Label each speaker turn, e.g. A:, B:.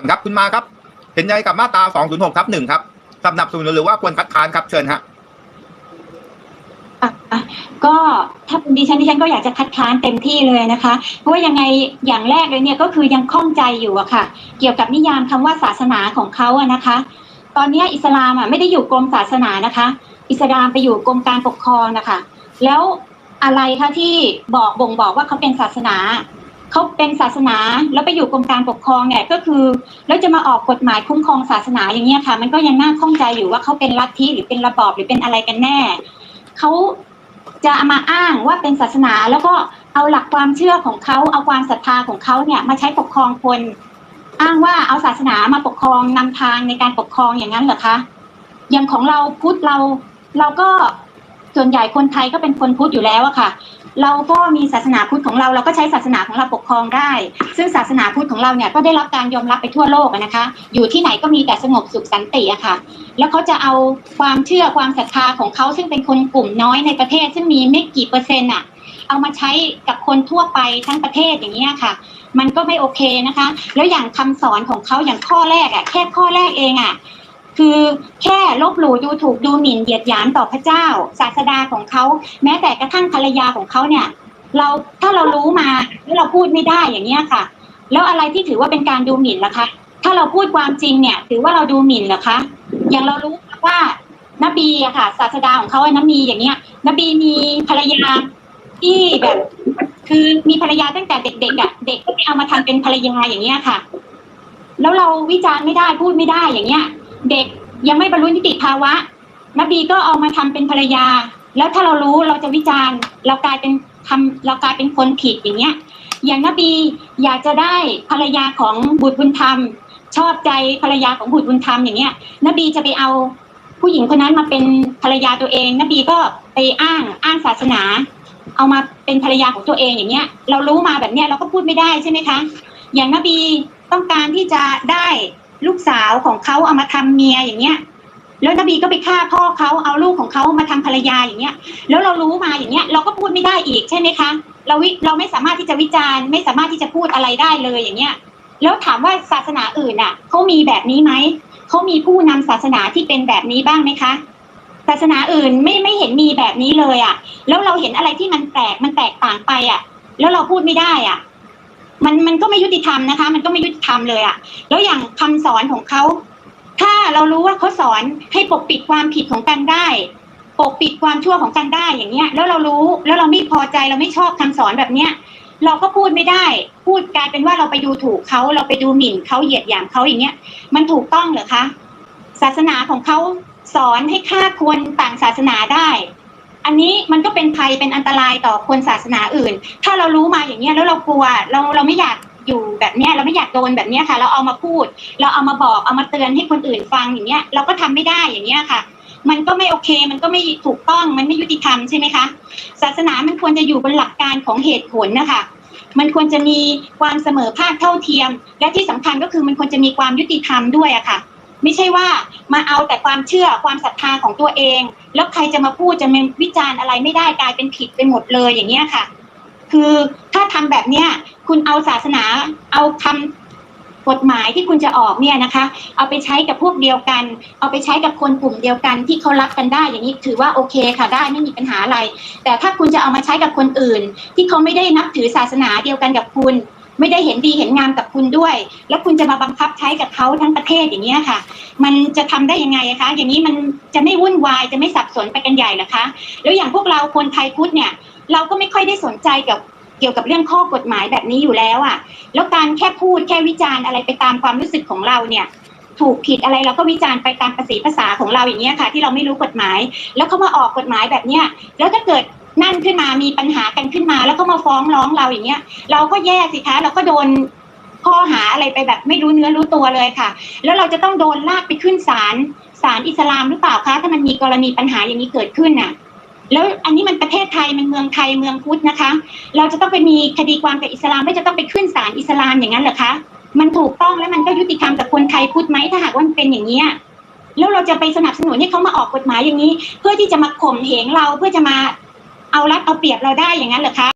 A: ่อนครับคุณมาครับ เห็นยังไงกับมาตรา 206ทับหนึ่งครับสนับสนุนหรือว่าควรคัดค้านครับเชิญฮะ
B: ก็ถ้าดิฉันดิฉันก็อยากจะคัดค้านเต็มที่เลยนะคะ เพราะว่ายังไงอย่างแรกเลยเนี่ยก็คือยังข้องใจอยู่อะค่ะ เกี่ยวกับนิยามคำว่าศาสนาของเขาอะนะคะ ตอนนี้อิสลามอะไม่ได้อยู่กรมศาสนานะคะ อิสลามไปอยู่กรมการปกครองนะคะ แล้วอะไรคะที่บอกบ่งบอกว่าเขาเป็นศาสนา เขาเป็นศาสนาแล้วไปอยู่กรมการปกครองเนี่ยก็คือแล้วจะมาออกกฎหมายคุ้มครองศาสนาอย่างเงี้ยค่ะ มันก็ยังน่าข้องใจอยู่ว่าเขาเป็นลัทธิหรือเป็นระบอบหรือเป็นอะไรกันแน่เขาจะเอามาอ้างว่าเป็นศาสนาแล้วก็เอาหลักความเชื่อของเขาเอาความศรัทธาของเขาเนี่ยมาใช้ปกครองคน อ้างว่าเอาศาสนามาปกครองนำทางในการปกครองอย่างนั้นเหรอคะอย่างของเราพุทธเราเราก็ส่วนใหญ่คนไทยก็เป็นคนพุทธอยู่แล้วอะค่ะ เราก็มีศาสนาพุทธของเราเราก็ใช้ศาสนาของเราปกครองได้ ซึ่งศาสนาพุทธของเราเนี่ยก็ได้รับการยอมรับไปทั่วโลกนะคะ อยู่ที่ไหนก็มีแต่สงบสุขสันติอะค่ะ แล้วเขาจะเอาความเชื่อความศรัทธาของเขาซึ่งเป็นคนกลุ่มน้อยในประเทศ ซึ่งมีไม่กี่เปอร์เซ็นต์อะเอามาใช้กับคนทั่วไปทั้งประเทศอย่างนี้ยค่ะ มันก็ไม่โอเคนะคะ แล้วอย่างคำสอนของเขาอย่างข้อแรกอะแค่ข้อแรกเองอะ คือแค่ลบหลู่ดูถูกดูหมิ่นเหยียดหยามต่อพระเจ้า ศาสดาของเขา แม้แต่กระทั่งภรรยาของเขาเนี่ย เราถ้าเรารู้มาแล้วเราพูดไม่ได้อย่างเนี้ยค่ะ แล้วอะไรที่ถือว่าเป็นการดูหมิ่นล่ะคะ ถ้าเราพูดความจริงเนี่ย ถือว่าเราดูหมิ่นเหรอคะ อย่างเรารู้ว่านบีอะค่ะ ศาสดาของเขาอะนบีอย่างเงี้ยนบีมีภรรยาที่แบบ คือมีภรรยาตั้งแต่เด็กๆอะเด็กก็ไปเอามาทำเป็นภรรยาอย่างเงี้ยค่ะ แล้วเราวิจารณ์ไม่ได้พูดไม่ได้อย่างเงี้ย เด็กยังไม่บรรลุนิติภาวะนบีก็เอามาทำเป็นภรรยา แล้วถ้าเรารู้เราจะวิจารณ์ เรากลายเป็นทำเรากลายเป็นคนผิดอย่างเงี้ย อย่างนบีอยากจะได้ภรรยาของบุตรบุญธรรม ชอบใจภรรยาของบุตรบุญธรรมอย่างเงี้ย นบีจะไปเอาผู้หญิงคนนั้นมาเป็นภรรยาตัวเอง นบีก็ไปอ้างอ้างศาสนา เอามาเป็นภรรยาของตัวเองอย่างเงี้ย เรารู้มาแบบเนี้ยเราก็พูดไม่ได้ใช่ไหมคะ อย่างนบีต้องการที่จะได้ ลูกสาวของเขาเอามาทำเมียอย่างเงี้ย แล้วนบีก็ไปฆ่าพ่อเขาเอาลูกของเขามาทำภรรยาอย่างเงี้ย แล้วเรารู้มาอย่างเงี้ย เราก็พูดไม่ได้อีกใช่ไหมคะ เราวิเราไม่สามารถที่จะวิจารณ์ ไม่สามารถที่จะพูดอะไรได้เลยอย่างเงี้ย แล้วถามว่าศาสนาอื่นอะเขามีแบบนี้ไหมเขามีผู้นำศาสนาที่เป็นแบบนี้บ้างไหมคะศาสนาอื่นไม่ไม่เห็นมีแบบนี้เลยอะ แล้วเราเห็นอะไรที่มันแปลกมันแตกต่างไปอะ แล้วเราพูดไม่ได้อะ มันมันก็ไม่ยุติธรรมนะคะ มันก็ไม่ยุติธรรมเลยอะ แล้วอย่างคำสอนของเขา ถ้าเรารู้ว่าเขาสอนให้ปกปิดความผิดของกันได้ ปกปิดความชั่วของกันได้อย่างเงี้ย แล้วเรารู้แล้วเราไม่พอใจเราไม่ชอบคำสอนแบบเนี้ย เราก็พูดไม่ได้ พูดกลายเป็นว่าเราไปดูถูกเขาเราไปดูหมิ่นเขาเหยียดหยามเขาอย่างเงี้ย มันถูกต้องเหรอคะ ศาสนาของเขาสอนให้ฆ่าคนต่างศาสนาได้ อันนี้มันก็เป็นภัยเป็นอันตรายต่อคนศาสนาอื่น ถ้าเรารู้มาอย่างเงี้ยแล้วเรากลัวเราเราไม่อยากอยู่แบบเนี้ยเราไม่อยากโดนแบบเนี้ยค่ะ เราเอามาพูด เราเอามาบอกเอามาเตือนให้คนอื่นฟังอย่างเงี้ยเราก็ทำไม่ได้อย่างเงี้ยค่ะ มันก็ไม่โอเค มันก็ไม่ถูกต้องมันไม่ยุติธรรมใช่ไหมคะศาสนามันควรจะอยู่บนหลักการของเหตุผลนะคะมันควรจะมีความเสมอภาคเท่าเทียม และที่สำคัญก็คือมันควรจะมีความยุติธรรมด้วยอะค่ะ ไม่ใช่ว่ามาเอาแต่ความเชื่อความศรัทธาของตัวเอง แล้วใครจะมาพูดจะมาวิจารณ์อะไรไม่ได้กลายเป็นผิดไปหมดเลยอย่างเงี้ยค่ะ คือถ้าทำแบบเนี้ยคุณเอาศาสนาเอาคำกฎหมายที่คุณจะออกเนี่ยนะคะ เอาไปใช้กับพวกเดียวกัน เอาไปใช้กับคนกลุ่มเดียวกันที่เขารักกันได้ อย่างนี้ถือว่าโอเคค่ะได้ไม่มีปัญหาอะไร แต่ถ้าคุณจะเอามาใช้กับคนอื่น ที่เขาไม่ได้นับถือศาสนาเดียวกันกับคุณ ไม่ได้เห็นดีเห็นงามกับคุณด้วย แล้วคุณจะมาบังคับใช้กับเขาทั้งประเทศอย่างนี้ค่ะ มันจะทำได้ยังไงคะ อย่างนี้มันจะไม่วุ่นวายจะไม่สับสนไปกันใหญ่เหรอคะ แล้วอย่างพวกเราคนไทยพุทธเนี่ย เราก็ไม่ค่อยได้สนใจกับเกี่ยวกับเรื่องข้อกฎหมายแบบนี้อยู่แล้วอะ แล้วการแค่พูดแค่วิจารณ์อะไรไปตามความรู้สึกของเราเนี่ย ถูกผิดอะไรเราก็วิจารณ์ไปตามภาษีภาษาของเราอย่างเงี้ยค่ะ ที่เราไม่รู้กฎหมาย แล้วเขามาออกกฎหมายแบบเนี้ยแล้วถ้าเกิด นั่นขึ้นมามีปัญหากันขึ้นมา แล้วก็มาฟ้องร้องเราอย่างเงี้ย เราก็แย่สิคะเราก็โดนข้อหาอะไรไปแบบไม่รู้เนื้อรู้ตัวเลยค่ะ แล้วเราจะต้องโดนลากไปขึ้นศาลศาลอิสลามหรือเปล่าคะถ้ามันมีกรณีปัญหาอย่างนี้เกิดขึ้นน่ะ แล้วอันนี้มันประเทศไทยมันเมืองไทยเมืองพุทธนะคะ เราจะต้องไปมีคดีความกับอิสลามไม่จะต้องไปขึ้นศาลอิสลามอย่างนั้นเหรอคะมันถูกต้องและมันก็ยุติธรรมกับคนไทยพุทธไหมถ้าหากว่ามันเป็นอย่างนี้แล้วเราจะไปสนับสนุนให้เขามาออกกฎหมายอย่างนี้ เพื่อที่จะมาข่มเหงเราเพื่อจะมา เอารัดเอาเปรียบเราได้อย่างนั้นเหรอคะ